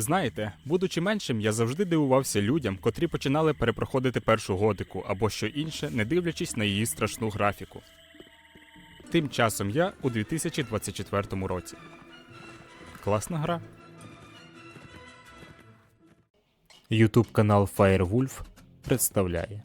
Знаєте, будучи меншим, я завжди дивувався людям, котрі починали перепроходити першу готику або що інше, не дивлячись на її страшну графіку. Тим часом я у 2024 році. Класна гра. Ютуб канал Firewolf представляє.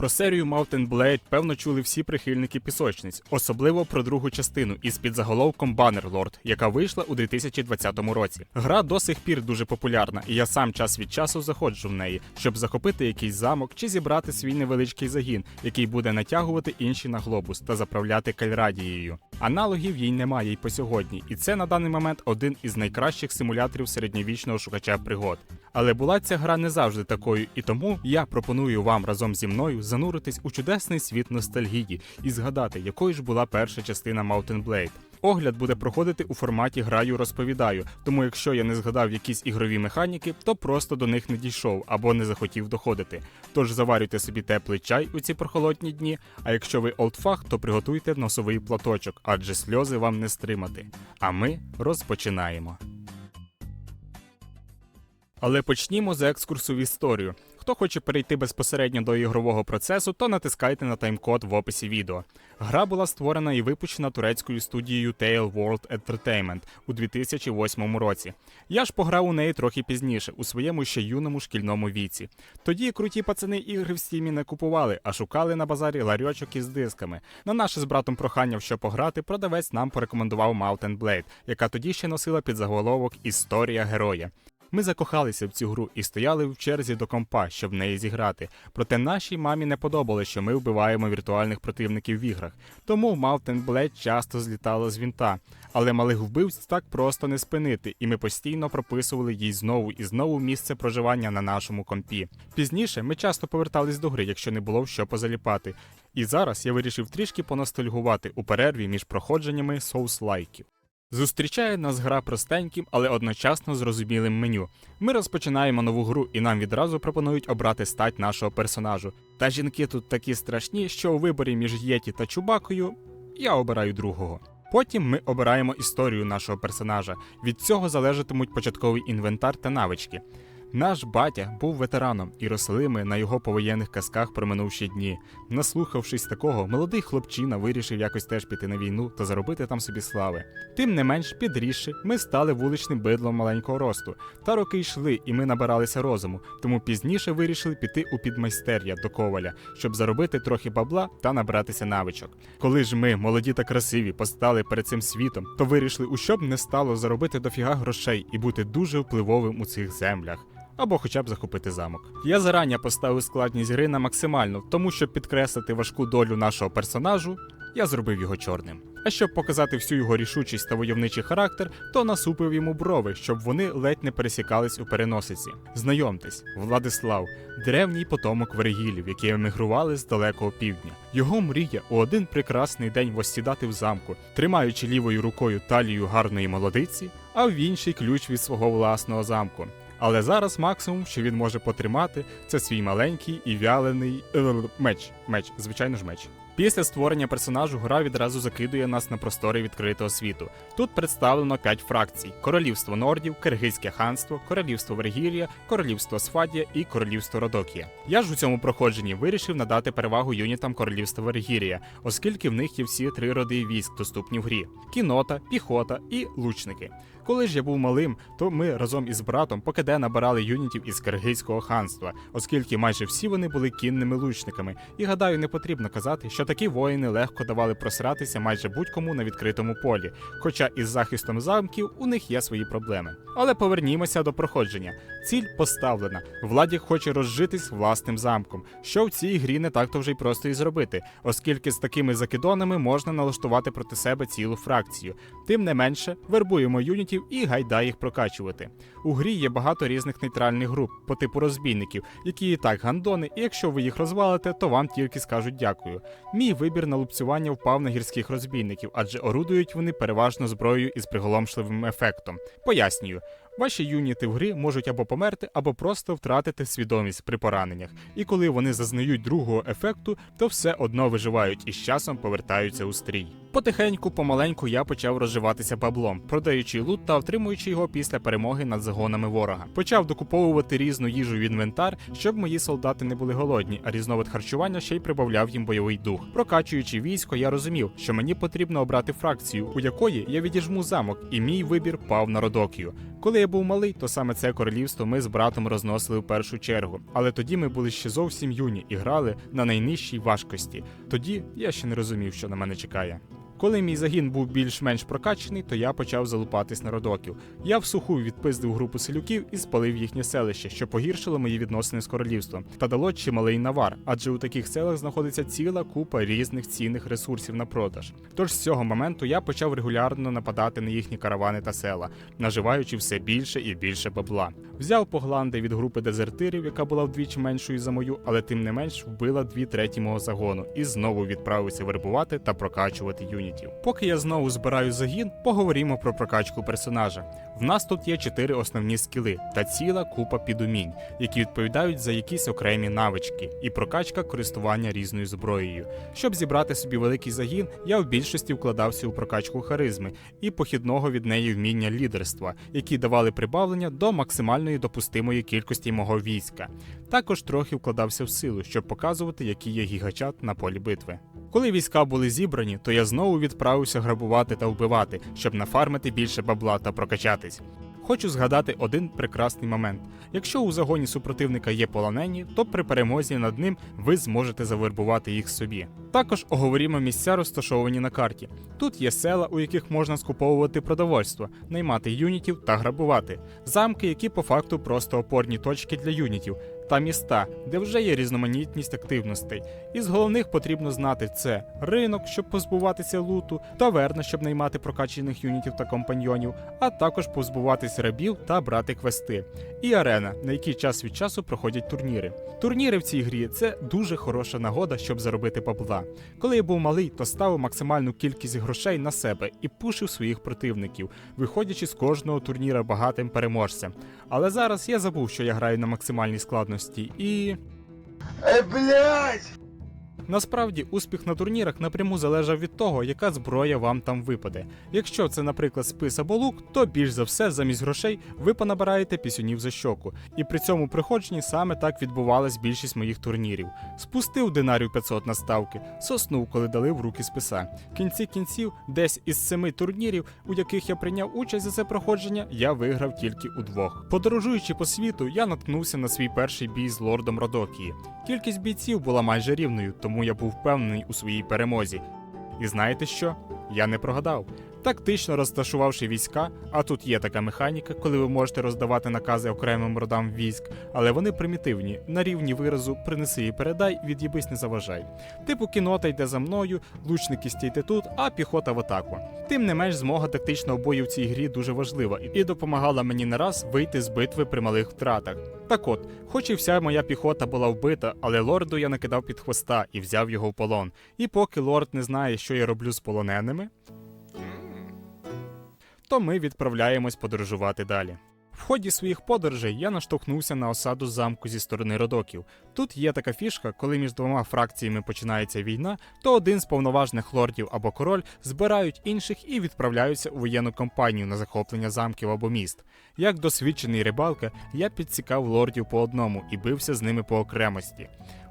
Про серію Mountain Blade певно чули всі прихильники пісочниць, особливо про другу частину із підзаголовком Bannerlord, яка вийшла у 2020 році. Гра до сих пір дуже популярна, і я сам час від часу заходжу в неї, щоб захопити якийсь замок чи зібрати свій невеличкий загін, який буде натягувати інші на глобус та заправляти кальрадією. Аналогів їй немає й по сьогодні, і це на даний момент один із найкращих симуляторів середньовічного шукача пригод. Але була ця гра не завжди такою, і тому я пропоную вам разом зі мною зануритись у чудесний світ ностальгії і згадати, якою ж була перша частина Mountain Blade. Огляд буде проходити у форматі граю розповідаю, тому якщо я не згадав якісь ігрові механіки, то просто до них не дійшов або не захотів доходити. Тож заварюйте собі теплий чай у ці прохолодні дні. А якщо ви олдфаг, то приготуйте носовий платочок, адже сльози вам не стримати. А ми розпочинаємо. Але почнімо з екскурсу в історію. Хто хоче перейти безпосередньо до ігрового процесу, то натискайте на тайм-код в описі відео. Гра була створена і випущена турецькою студією Tail World Entertainment у 2008 році. Я ж пограв у неї трохи пізніше, у своєму ще юному шкільному віці. Тоді круті пацани ігри в стімі не купували, а шукали на базарі ларьочок із дисками. На наше з братом прохання в що пограти, продавець нам порекомендував Mountain Blade, яка тоді ще носила під заголовок Історія героя. Ми закохалися в цю гру і стояли в черзі до компа, щоб в неї зіграти. Проте нашій мамі не подобалося, що ми вбиваємо віртуальних противників в іграх. Тому Mountain Blade часто злітало з вінта. Але малих вбивць так просто не спинити, і ми постійно прописували їй знову і знову місце проживання на нашому компі. Пізніше ми часто повертались до гри, якщо не було в що позаліпати. І зараз я вирішив трішки поностальгувати у перерві між проходженнями соус-лайків. Зустрічає нас гра простеньким, але одночасно зрозумілим меню. Ми розпочинаємо нову гру, і нам відразу пропонують обрати стать нашого персонажу. Та жінки тут такі страшні, що у виборі між Єті та Чубакою я обираю другого. Потім ми обираємо історію нашого персонажа. Від цього залежатимуть початковий інвентар та навички. Наш батя був ветераном, і росли ми на його повоєнних казках про минувші дні. Наслухавшись такого, молодий хлопчина вирішив якось теж піти на війну та заробити там собі слави. Тим не менш, підрісши, ми стали вуличним бидлом маленького росту. Та роки йшли, і ми набиралися розуму, тому пізніше вирішили піти у підмайстер'я до коваля, щоб заробити трохи бабла та набратися навичок. Коли ж ми, молоді та красиві, постали перед цим світом, то вирішили, у що б не стало заробити дофіга грошей і бути дуже впливовим у цих землях або хоча б захопити замок. Я зарані поставив складність гри на максимальну, тому щоб підкреслити важку долю нашого персонажу, я зробив його чорним. А щоб показати всю його рішучість та войовничий характер, то насупив йому брови, щоб вони ледь не пересікались у переносиці. Знайомтесь, Владислав, древній потомок Вергілів, які емігрували з далекого півдня. Його мрія у один прекрасний день восідати в замку, тримаючи лівою рукою талію гарної молодиці, а в інший ключ від свого власного замку. Але зараз максимум, що він може потримати, це свій маленький і вялений е, меч. Меч, звичайно ж, меч. Після створення персонажу гра відразу закидує нас на простори відкритого світу. Тут представлено 5 фракцій: Королівство Нордів, Киргизьке ханство, Королівство Вергір'я, Королівство Сфадія і Королівство Родокія. Я ж у цьому проходженні вирішив надати перевагу юнітам Королівства Вергір'я, оскільки в них є всі три роди військ, доступні в грі: кінота, піхота і лучники. Коли ж я був малим, то ми разом із братом покиде набирали юнітів із Киргизького ханства, оскільки майже всі вони були кінними лучниками. І гадаю, не потрібно казати, що такі воїни легко давали просратися майже будь-кому на відкритому полі, хоча із захистом замків у них є свої проблеми. Але повернімося до проходження. Ціль поставлена. Владі хоче розжитись власним замком, що в цій грі не так то вже й просто і зробити, оскільки з такими закидонами можна налаштувати проти себе цілу фракцію. Тим не менше, вербуємо юнітів і гайда їх прокачувати. У грі є багато різних нейтральних груп по типу розбійників, які і так гандони, і якщо ви їх розвалите, то вам тільки скажуть дякую. Мій вибір на лупцювання впав на гірських розбійників, адже орудують вони переважно зброєю із приголомшливим ефектом. Пояснюю. Ваші юніти в грі можуть або померти, або просто втратити свідомість при пораненнях. І коли вони зазнають другого ефекту, то все одно виживають і з часом повертаються у стрій. Потихеньку, помаленьку я почав розживатися баблом, продаючи лут та отримуючи його після перемоги над загонами ворога. Почав докуповувати різну їжу в інвентар, щоб мої солдати не були голодні, а різновид харчування ще й прибавляв їм бойовий дух. Прокачуючи військо, я розумів, що мені потрібно обрати фракцію, у якої я відіжму замок, і мій вибір пав на Родокію. Коли я був малий, то саме це королівство ми з братом розносили в першу чергу. Але тоді ми були ще зовсім юні і грали на найнижчій важкості. Тоді я ще не розумів, що на мене чекає. Коли мій загін був більш-менш прокачаний, то я почав залупатись на родоків. Я в суху відпиздив групу селюків і спалив їхнє селище, що погіршило мої відносини з королівством, та дало чималий навар, адже у таких селах знаходиться ціла купа різних цінних ресурсів на продаж. Тож з цього моменту я почав регулярно нападати на їхні каравани та села, наживаючи все більше і більше бабла. Взяв погланди від групи дезертирів, яка була вдвічі меншою за мою, але тим не менш вбила дві треті мого загону, і знову відправився вербувати та прокачувати юнітів. Поки я знову збираю загін, поговоримо про прокачку персонажа. В нас тут є чотири основні скіли та ціла купа підумінь, які відповідають за якісь окремі навички, і прокачка користування різною зброєю. Щоб зібрати собі великий загін, я в більшості вкладався у прокачку харизми і похідного від неї вміння лідерства, які давали прибавлення до максимальної допустимої кількості мого війська. Також трохи вкладався в силу, щоб показувати, який є гігачат на полі битви. Коли війська були зібрані, то я знову відправився грабувати та вбивати, щоб нафармити більше бабла та прокачатись. Хочу згадати один прекрасний момент. Якщо у загоні супротивника є полонені, то при перемозі над ним ви зможете завербувати їх собі. Також оговорімо місця, розташовані на карті. Тут є села, у яких можна скуповувати продовольство, наймати юнітів та грабувати, замки, які по факту просто опорні точки для юнітів, та міста, де вже є різноманітність активностей. Із головних потрібно знати це ринок, щоб позбуватися луту, таверна, щоб наймати прокачених юнітів та компаньйонів, а також позбуватись рабів та брати квести, і арена, на якій час від часу проходять турніри. Турніри в цій грі це дуже хороша нагода, щоб заробити бабла. Коли я був малий, то ставив максимальну кількість грошей на себе і пушив своїх противників, виходячи з кожного турніра багатим переможцем. Але зараз я забув, що я граю на максимальній складності, і Э, блядь! Насправді успіх на турнірах напряму залежав від того, яка зброя вам там випаде. Якщо це, наприклад, спис або лук, то більш за все замість грошей ви понабираєте пісюнів за щоку. І при цьому приходженні саме так відбувалась більшість моїх турнірів. Спустив динарів 500 на ставки, соснув, коли дали в руки списа. В кінці кінців, десь із семи турнірів, у яких я прийняв участь за це проходження, я виграв тільки у двох. Подорожуючи по світу, я наткнувся на свій перший бій з лордом Родокії. Кількість бійців була майже рівною, тому я був впевнений у своїй перемозі. І знаєте що? Я не прогадав. Тактично розташувавши війська, а тут є така механіка, коли ви можете роздавати накази окремим родам військ, але вони примітивні, на рівні виразу принеси і передай, від'їбись не заважай. Типу кінота йде за мною, лучники стійте тут, а піхота в атаку. Тим не менш, змога тактичного бою в цій грі дуже важлива і допомагала мені не раз вийти з битви при малих втратах. Так от, хоч і вся моя піхота була вбита, але лорду я накидав під хвоста і взяв його в полон. І поки лорд не знає, що я роблю з полоненими, то ми відправляємось подорожувати далі. В ході своїх подорожей я наштовхнувся на осаду замку зі сторони родоків. Тут є така фішка, коли між двома фракціями починається війна, то один з повноважних лордів або король збирають інших і відправляються у воєнну кампанію на захоплення замків або міст. Як досвідчений рибалка, я підсікав лордів по одному і бився з ними по окремості.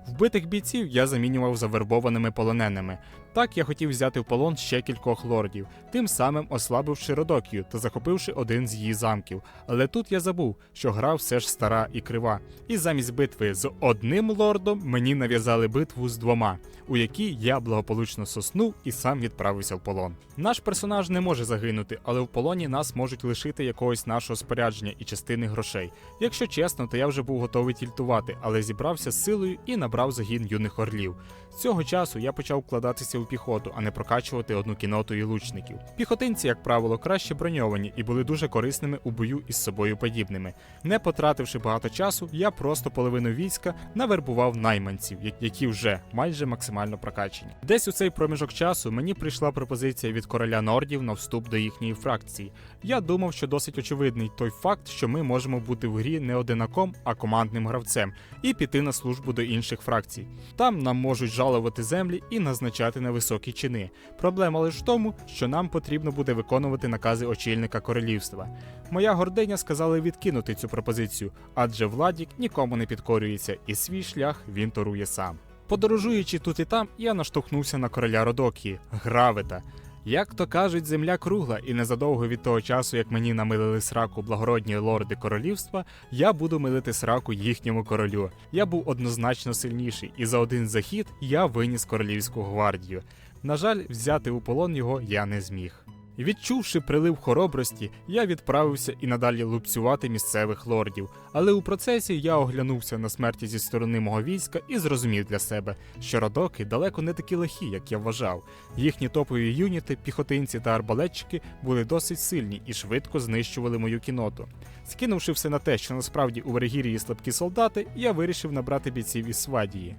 Вбитих бійців я замінював завербованими полоненими. Так я хотів взяти в полон ще кількох лордів, тим самим ослабивши Родокію та захопивши один з її замків. Але тут я забув, що гра все ж стара і крива. І замість битви з одним лордом мені нав'язали битву з двома, у якій я благополучно соснув і сам відправився в полон. Наш персонаж не може загинути, але в полоні нас можуть лишити якогось нашого спорядження і частини грошей. Якщо чесно, то я вже був готовий тільтувати, але зібрався з силою і набрав загін юних орлів. З цього часу я почав вкладатися у піхоту, а не прокачувати одну кіноту і лучників. Піхотинці, як правило, краще броньовані і були дуже корисними у бою із собою подібними. Не потративши багато часу, я просто половину війська навербував найманців, які вже майже максимально прокачені. Десь у цей проміжок часу мені прийшла пропозиція від короля Нордів на вступ до їхньої фракції. Я думав, що досить очевидний той факт, що ми можемо бути в грі не одинаком, а командним гравцем, і піти на службу до інших фракцій. Там нам можуть жалувати землі і назначати на високі чини. Проблема лише в тому, що нам потрібно буде виконувати накази очільника королівства. Моя гординя сказала відкинути цю пропозицію, адже Владік нікому не підкорюється, і свій шлях він торує сам. Подорожуючи тут і там, я наштовхнувся на короля Родокії Гравета. Як то кажуть, земля кругла, і незадовго від того часу, як мені намилили сраку благородні лорди королівства, я буду милити сраку їхньому королю. Я був однозначно сильніший, і за один захід я виніс королівську гвардію. На жаль, взяти у полон його я не зміг. Відчувши прилив хоробрості, я відправився і надалі лупцювати місцевих лордів. Але у процесі я оглянувся на смерті зі сторони мого війська і зрозумів для себе, що родоки далеко не такі лихі, як я вважав. Їхні топові юніти, піхотинці та арбалетчики були досить сильні і швидко знищували мою кіноту. Скинувши все на те, що насправді у Вергірії слабкі солдати, я вирішив набрати бійців із Свадії.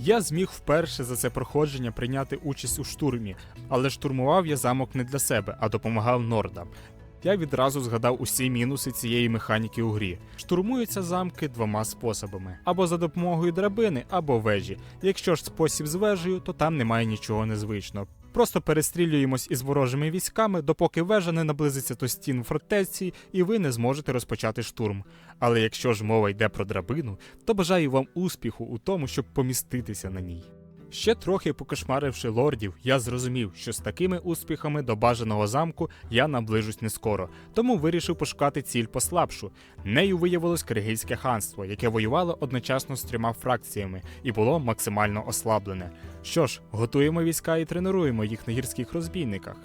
Я зміг вперше за це проходження прийняти участь у штурмі, але штурмував я замок не для себе, а допомагав нордам. Я відразу згадав усі мінуси цієї механіки у грі. Штурмуються замки двома способами: або за допомогою драбини, або вежі. Якщо ж спосіб з вежею, то там немає нічого незвичного. Просто перестрілюємось із ворожими військами, допоки вежа не наблизиться до стін фортеці, і ви не зможете розпочати штурм. Але якщо ж мова йде про драбину, то бажаю вам успіху у тому, щоб поміститися на ній. Ще трохи покошмаривши лордів, я зрозумів, що з такими успіхами до бажаного замку я наближусь не скоро, тому вирішив пошукати ціль послабшу. Нею виявилось Киргизьке ханство, яке воювало одночасно з трьома фракціями і було максимально ослаблене. Що ж, готуємо війська і тренуємо їх на гірських розбійниках.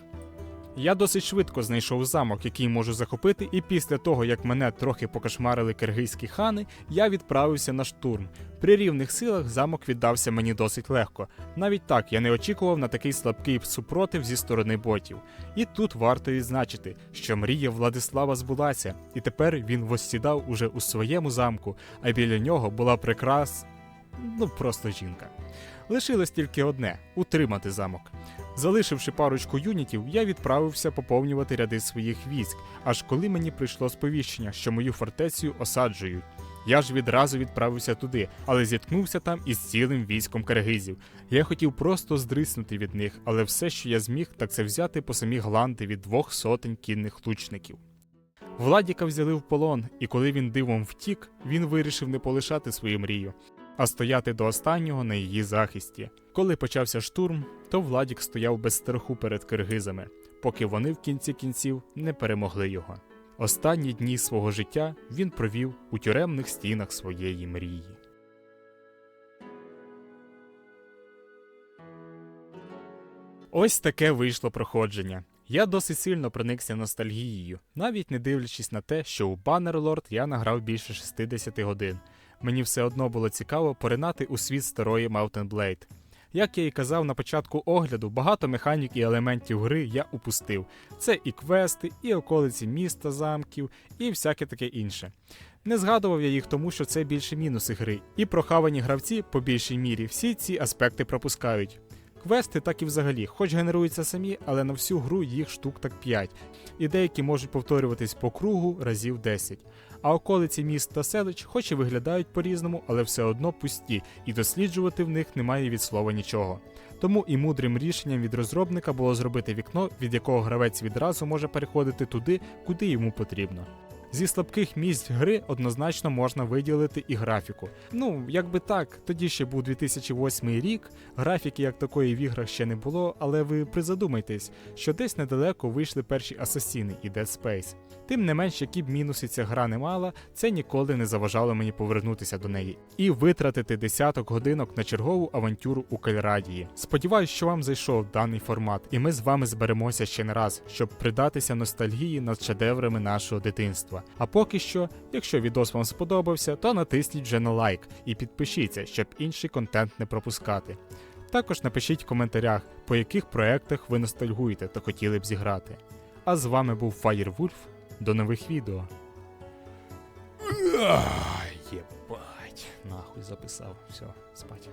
Я досить швидко знайшов замок, який можу захопити, і після того, як мене трохи покошмарили киргизькі хани, я відправився на штурм. При рівних силах замок віддався мені досить легко. Навіть так я не очікував на такий слабкий супротив зі сторони ботів. І тут варто відзначити, що мрія Владислава збулася, і тепер він воссідав уже у своєму замку, а біля нього була прикрас. Ну просто жінка. Лишилось тільки одне утримати замок. Залишивши парочку юнітів, я відправився поповнювати ряди своїх військ, аж коли мені прийшло сповіщення, що мою фортецю осаджують. Я ж відразу відправився туди, але зіткнувся там із цілим військом киргизів. Я хотів просто здриснути від них, але все, що я зміг, так це взяти по самі гланди від двох сотень кінних лучників. Владіка взяли в полон, і коли він дивом втік, він вирішив не полишати свою мрію, а стояти до останнього на її захисті. Коли почався штурм, то Владік стояв без страху перед киргизами, поки вони в кінці кінців не перемогли його. Останні дні свого життя він провів у тюремних стінах своєї мрії. Ось таке вийшло проходження. Я досить сильно проникся ностальгією, навіть не дивлячись на те, що у Bannerlord я награв більше 60 годин. Мені все одно було цікаво поринати у світ старої Mountain Blade. Як я і казав на початку огляду, багато механік і елементів гри я упустив. Це і квести, і околиці міста, замків, і всяке таке інше. Не згадував я їх, тому що це більше мінуси гри, і прохавані гравці по більшій мірі всі ці аспекти пропускають. Квести так і взагалі, хоч генеруються самі, але на всю гру їх штук так 5, і деякі можуть повторюватись по кругу разів 10. А околиці міст та селищ, хоч і виглядають по-різному, але все одно пусті, і досліджувати в них немає від слова нічого. Тому і мудрим рішенням від розробника було зробити вікно, від якого гравець відразу може переходити туди, куди йому потрібно. Зі слабких місць гри однозначно можна виділити і графіку. Ну, якби так, тоді ще був 2008 рік, графіки як такої в іграх ще не було, але ви призадумайтесь, що десь недалеко вийшли перші Асасіни і Dead Space. Тим не менш, які б мінуси ця гра не мала, це ніколи не заважало мені повернутися до неї і витратити десяток годинок на чергову авантюру у Кальрадії. Сподіваюсь, що вам зайшов даний формат, і ми з вами зберемося ще не раз, щоб придатися ностальгії над шедеврами нашого дитинства. А поки що, якщо відос вам сподобався, то натисніть вже на лайк і підпишіться, щоб інший контент не пропускати. Також напишіть в коментарях, по яких проектах ви ностальгуєте та хотіли б зіграти. А з вами був Firewolf. До нових відео. Єбать, нахуй записав. Все, спать.